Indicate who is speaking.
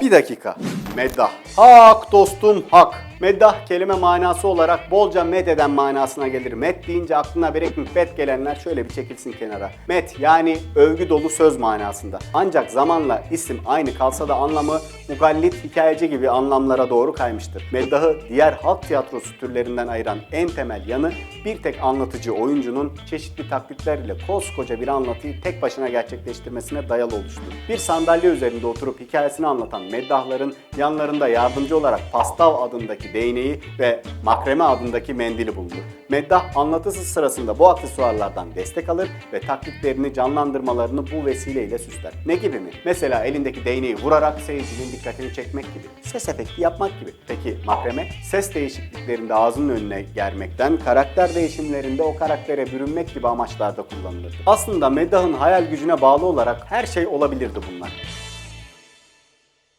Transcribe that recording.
Speaker 1: Bir dakika. Meddah. Hak dostum hak. Meddah kelime manası olarak bolca met eden manasına gelir. Met deyince aklına berek mübbet gelenler şöyle bir çekilsin kenara. Met yani övgü dolu söz manasında. Ancak zamanla isim aynı kalsa da anlamı mugallit, hikayeci gibi anlamlara doğru kaymıştır. Meddahı diğer halk tiyatrosu türlerinden ayıran en temel yanı bir tek anlatıcı oyuncunun çeşitli taklitlerle koskoca bir anlatıyı tek başına gerçekleştirmesine dayalı oluştur. Bir sandalye üzerinde oturup hikayesini anlatan meddahların yanlarında yardımcı olarak pastav adındaki değneği ve makreme adındaki mendili bulunur. Meddah anlatısı sırasında bu aksesuarlardan destek alır ve taklitlerini canlandırmalarını bu vesileyle süsler. Ne gibi mi? Mesela elindeki değneği vurarak seyircinin dikkatini çekmek gibi. Ses efekti yapmak gibi. Peki makreme? Ses değişikliklerinde ağzının önüne germekten, karakter değişimlerinde o karaktere bürünmek gibi amaçlarda kullanılırdı. Aslında Meddah'ın hayal gücüne bağlı olarak her şey olabilirdi bunlar.